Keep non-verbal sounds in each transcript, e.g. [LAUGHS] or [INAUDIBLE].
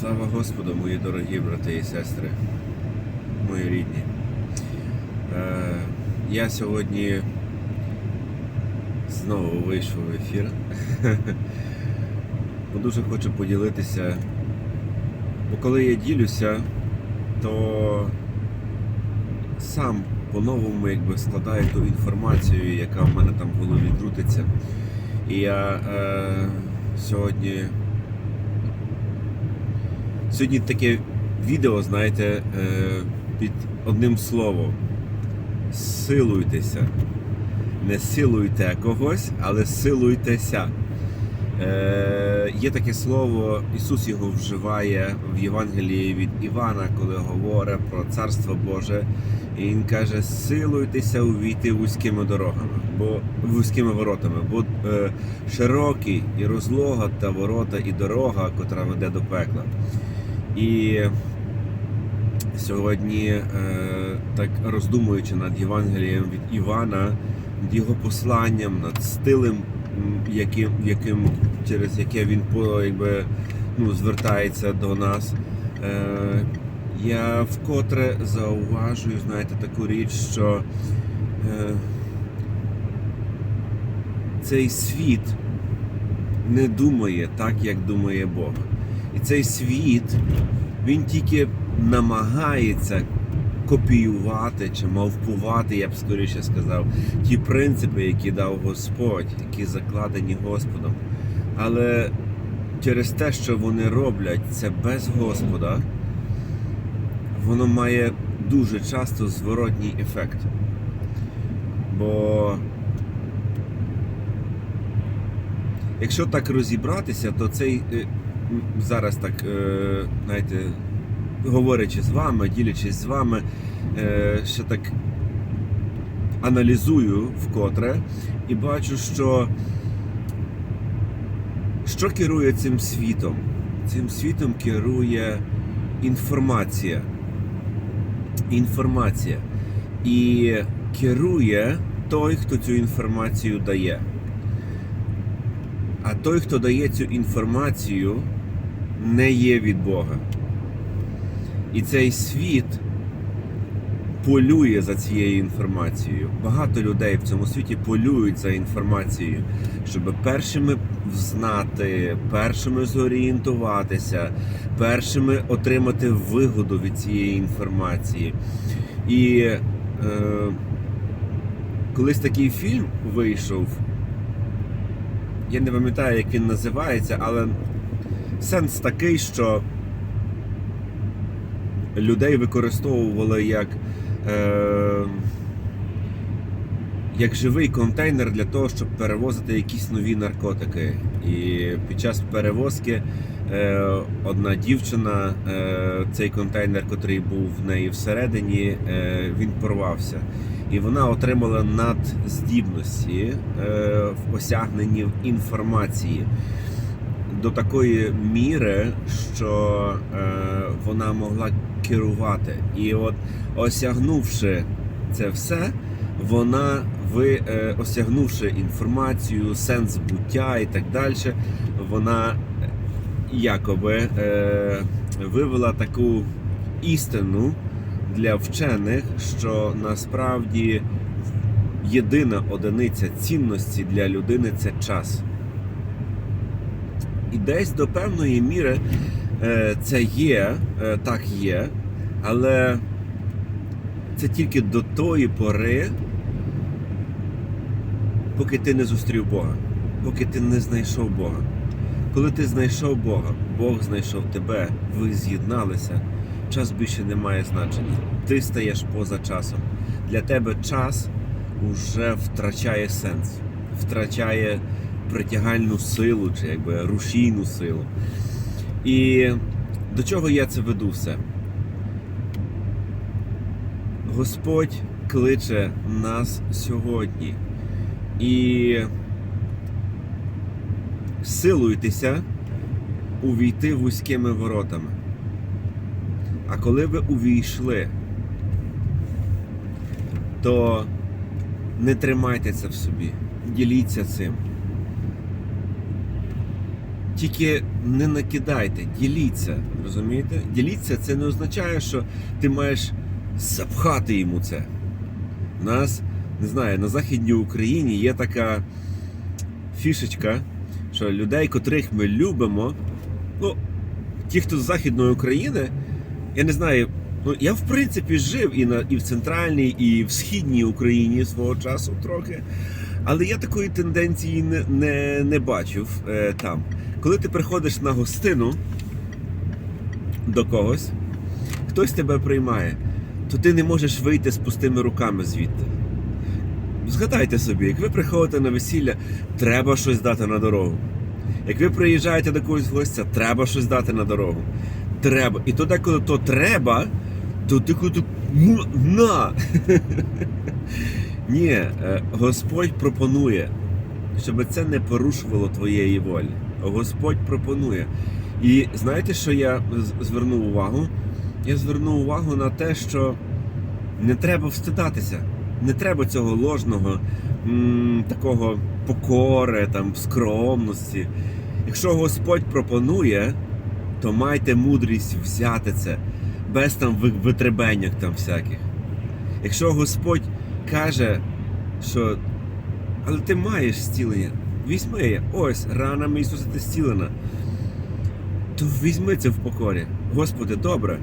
Слава Господу, мої дорогі брати і сестри, мої рідні. Е, я сьогодні знову вийшов в ефір. [LAUGHS] Бо дуже хочу поділитися. Бо коли я ділюся, то сам по-новому якби складаю ту інформацію, яка в мене там в голові крутиться. І я е, сьогодні. Сьогодні таке відео, знаєте, е, під одним словом. Силуйтеся. Не силуйте когось, але силуйтеся. Е, є таке слово, Ісус його вживає в Євангелії від Івана, коли говорить про Царство Боже. І Він каже: силуйтеся увійти вузькими дорогами, бо вузькими воротами, бо е, широкі і розлога та ворота, і дорога, котра веде до пекла. І сьогодні, е, так роздумуючи над Євангелієм від Івана, над його посланням, над стилем, яким, яким, через яке він якби, ну, звертається до нас, е, я вкотре зауважую, знаєте, таку річ, що е, цей світ не думає так, як думає Бог. І цей світ, він тільки намагається копіювати чи мавпувати, я б скоріше сказав, ті принципи, які дав Господь, які закладені Господом. Але через те, що вони роблять це без Господа, воно має дуже часто зворотній ефект. Бо якщо так розібратися, то цей е, зараз так, е, знаєте, говорячи з вами, ділячись з вами, е, ще так аналізую вкотре і бачу, що що керує цим світом? Цим світом керує інформація. Інформація. І керує той, хто цю інформацію дає. А той, хто дає цю інформацію, не є від Бога. І цей світ полює за цією інформацією. Багато людей в цьому світі полюють за інформацією, щоб першими знати, першими зорієнтуватися, першими отримати вигоду від цієї інформації. І е, колись такий фільм вийшов. Я не пам'ятаю, як він називається, але сенс такий, що людей використовували як, е, як живий контейнер для того, щоб перевозити якісь нові наркотики. І під час перевозки е, одна дівчина, е, цей контейнер, який був в неї всередині, е, він порвався. І вона отримала надздібності е, в осягненні інформації до такої міри, що е, вона могла керувати. І от осягнувши це все, вона ви, е, осягнувши інформацію, сенс буття і так далі, вона якоби е, вивела таку істину для вчених, що насправді єдина одиниця цінності для людини це час. І десь до певної міри е, це є, е, так є, але це тільки до тої пори, поки ти не зустрів Бога, поки ти не знайшов Бога. Коли ти знайшов Бога, Бог знайшов тебе, ви з'єдналися, час більше не має значення. Ти стаєш поза часом. Для тебе час уже втрачає сенс, втрачає притягальну силу чи якби рушійну силу. І до чого я це веду все? Господь кличе нас сьогодні. І силуйтеся увійти вузькими воротами. А коли ви увійшли, то не тримайте це в собі, діліться цим. Тільки не накидайте, діліться. Розумієте? Діліться це не означає, що ти маєш запхати йому це. У нас, не знаю, на Західній Україні є така фішечка, що людей, котрих ми любимо, ну, ті, хто з Західної України, я не знаю, ну я в принципі жив і, на, і в центральній, і в східній Україні свого часу трохи. Але я такої тенденції не, не, не бачив е, там. Коли ти приходиш на гостину до когось, хтось тебе приймає, то ти не можеш вийти з пустими руками звідти. Згадайте собі, як ви приходите на весілля, треба щось дати на дорогу. Як ви приїжджаєте до когось гостя, треба щось дати на дорогу. Треба. І то деколи то треба, то ти коли «Ну, на. [LAUGHS] Ні, е, Господь пропонує, щоб це не порушувало твоєї волі. Господь пропонує. І знаєте, що я звернув увагу? Я звернув увагу на те, що не треба встидатися. Не треба цього ложного, м, такого покори, там, скромності. Якщо Господь пропонує, то майте мудрість взяти це, без там витребеньок там всяких. Якщо Господь каже, що але ти маєш зцілення, візьми, ось ранами Ісуса ти зцілена, то візьми це в покорі. Господи, добре.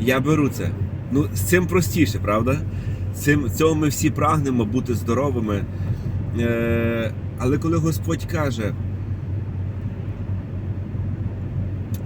Я беру це. Ну, з цим простіше, правда? Цим, цього ми всі прагнемо бути здоровими. Е, але коли Господь каже,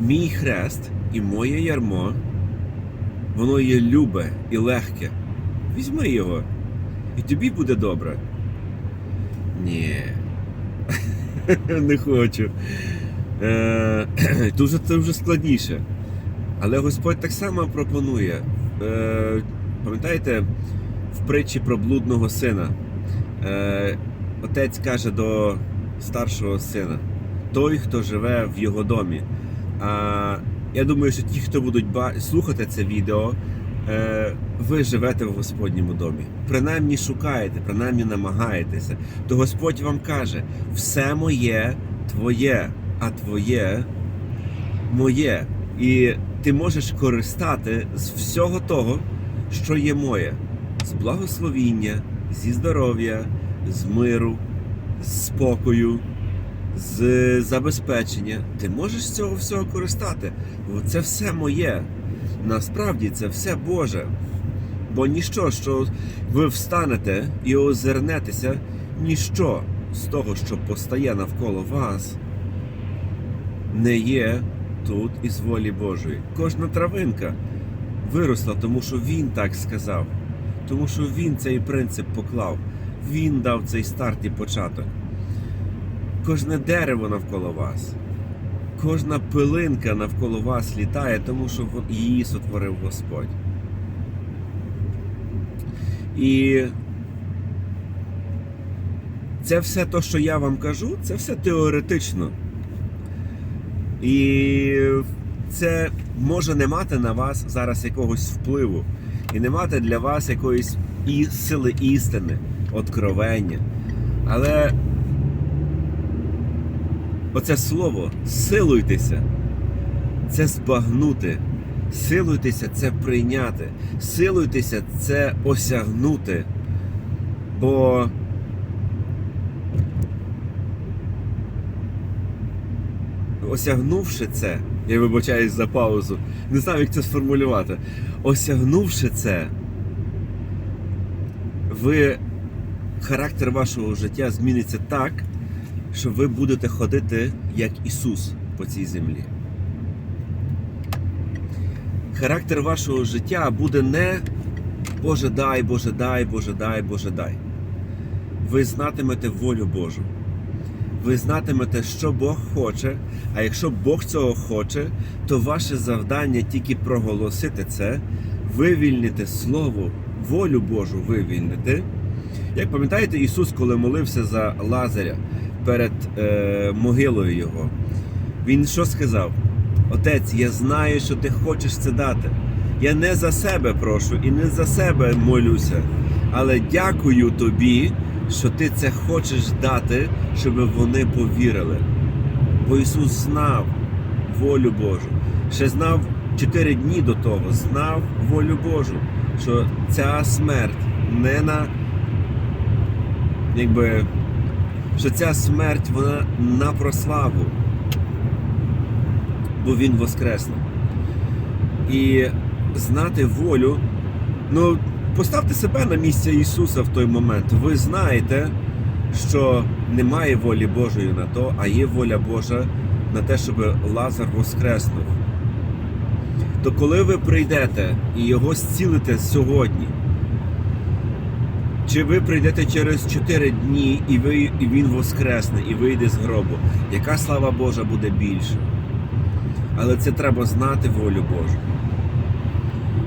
мій хрест і моє ярмо, воно є любе і легке. Візьми його, і тобі буде добре. Ні. Не хочу. Е, [CLEARS THROAT] Тут вже це вже складніше. Але Господь так само пропонує. Е, Пам'ятаєте в притчі про блудного сина? Е, Отець каже до старшого сина: той, хто живе в його домі. А я думаю, що ті, хто будуть слухати це відео, ви живете в Господньому домі. Принаймні шукаєте, принаймні намагаєтеся. То Господь вам каже: все моє твоє, а твоє моє. І ти можеш користати з всього того, що є моє, з благословіння, зі здоров'я, з миру, з спокою, з забезпечення. Ти можеш з цього всього користати. Бо це все моє. Насправді це все Боже. Бо ніщо, що ви встанете і озирнетеся, ніщо з того, що постає навколо вас, не є тут із волі Божої. Кожна травинка виросла, тому що він так сказав, тому що він цей принцип поклав, він дав цей старт і початок. Кожне дерево навколо вас, кожна пилинка навколо вас літає, тому що її сотворив Господь. І це все те, що я вам кажу, це все теоретично. І це може не мати на вас зараз якогось впливу, і не мати для вас якоїсь і сили істини, откровення. Але оце слово силуйтеся, це збагнути, силуйтеся це прийняти, силуйтеся це осягнути. Бо осягнувши це, я вибачаюсь за паузу, не знаю, як це сформулювати. Осягнувши це, ви характер вашого життя зміниться так, що ви будете ходити як Ісус по цій землі. Характер вашого життя буде не Боже дай, Боже дай, Боже дай, Боже дай. Ви знатимете волю Божу. Ви знатимете, що Бог хоче, а якщо Бог цього хоче, то ваше завдання тільки проголосити це, вивільнити Слово, волю Божу вивільнити. Як пам'ятаєте, Ісус, коли молився за Лазаря перед е, могилою Його, Він що сказав? Отець, я знаю, що ти хочеш це дати. Я не за себе прошу і не за себе молюся, але дякую тобі, що ти це хочеш дати, щоб вони повірили. Бо Ісус знав волю Божу. Ще знав 4 дні до того, знав волю Божу, що ця смерть не на якби що ця смерть вона на прославу, бо Він воскресне. І знати волю, ну поставте себе на місце Ісуса в той момент. Ви знаєте, що немає волі Божої на то, а є воля Божа на те, щоб Лазар воскреснув. То коли ви прийдете і його зцілите сьогодні, чи ви прийдете через 4 дні і, ви, і він воскресне, і вийде з гробу, яка слава Божа буде більша? Але це треба знати волю Божу.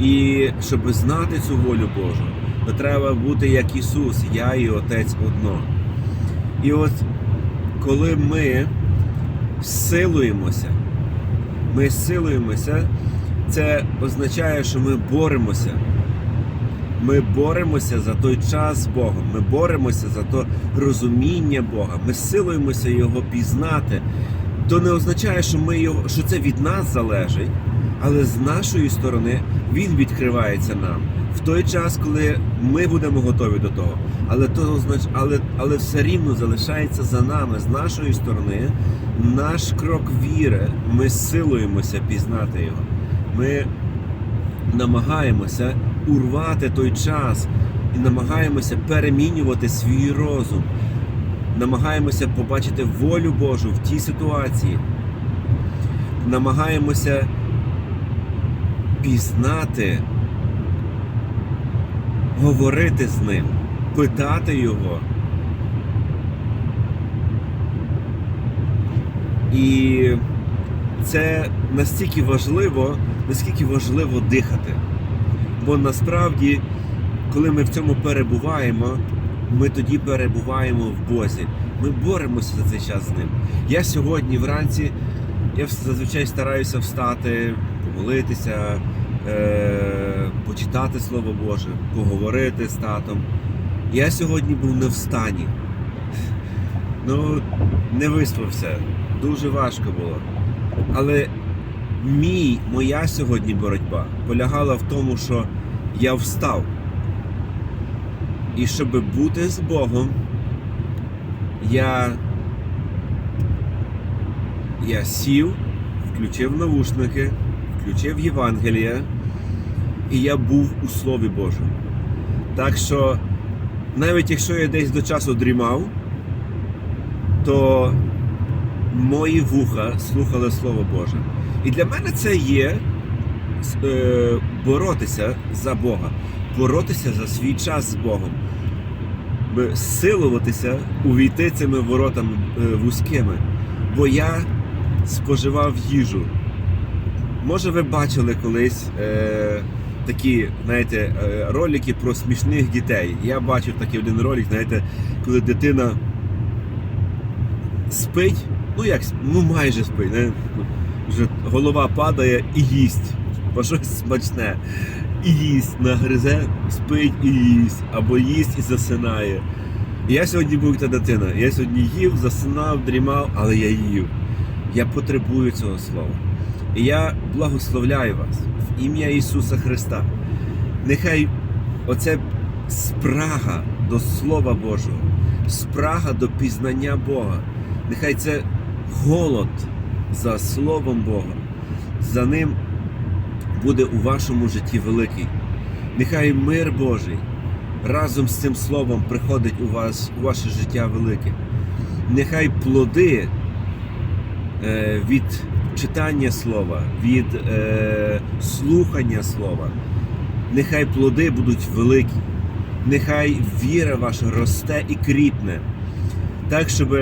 І щоб знати цю волю Божу, то треба бути як Ісус, я і Отець одно. І от коли ми силуємося, ми силуємося, це означає, що ми боремося. Ми боремося за той час з Богом, ми боремося за то розуміння Бога, ми силуємося Його пізнати. То не означає, що, ми його, що це від нас залежить, але з нашої сторони Він відкривається нам в той час, коли ми будемо готові до того. Але то але, але все рівно залишається за нами з нашої сторони наш крок віри. Ми силуємося пізнати його. Ми намагаємося урвати той час і намагаємося перемінювати свій розум. Намагаємося побачити волю Божу в тій ситуації. Намагаємося пізнати, говорити з ним, питати його. І це настільки важливо, наскільки важливо дихати. Бо насправді, коли ми в цьому перебуваємо, ми тоді перебуваємо в Бозі. Ми боремося за цей час з ним. Я сьогодні вранці, я зазвичай стараюся встати, помолитися, е- почитати Слово Боже, поговорити з татом. Я сьогодні був не в стані. Ну, не виспався. Дуже важко було. Але мій, моя сьогодні боротьба полягала в тому, що я встав. І щоб бути з Богом, я, я сів, включив навушники, включив Євангелія, і я був у Слові Божому. Так що, навіть якщо я десь до часу дрімав, то мої вуха слухали Слово Боже. І для мене це є е, боротися за Бога, боротися за свій час з Богом, силуватися увійти цими воротами е, вузькими. Бо я споживав їжу. Може, ви бачили колись е, такі, знаєте, е, ролики про смішних дітей. Я бачив такий один ролик, знаєте, коли дитина спить, ну як, ну майже спить, не? вже голова падає і їсть, бо щось смачне. І їсть, нагризе, спить і їсть, або їсть і засинає. І я сьогодні був та дитина. Я сьогодні їв, засинав, дрімав, але я їв. Я потребую цього слова. І я благословляю вас в ім'я Ісуса Христа. Нехай оце спрага до Слова Божого, спрага до пізнання Бога. Нехай це голод за Словом Бога. За ним буде у вашому житті великий. Нехай мир Божий разом з цим словом приходить у вас у ваше життя велике. Нехай плоди е, від читання слова, від е, слухання слова, нехай плоди будуть великі, нехай віра ваша росте і кріпне, так, щоб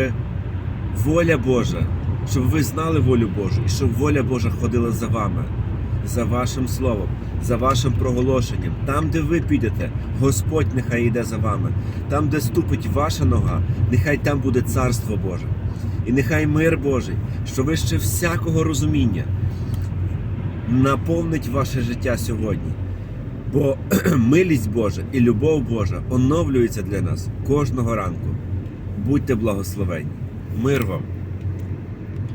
воля Божа, щоб ви знали волю Божу, і щоб воля Божа ходила за вами, за вашим словом, за вашим проголошенням. Там, де ви підете, Господь нехай йде за вами. Там, де ступить ваша нога, нехай там буде царство Боже. І нехай мир Божий, що вище всякого розуміння, наповнить ваше життя сьогодні. Бо [CLEARS THROAT] милість Божа і любов Божа оновлюється для нас кожного ранку. Будьте благословенні. Мир вам!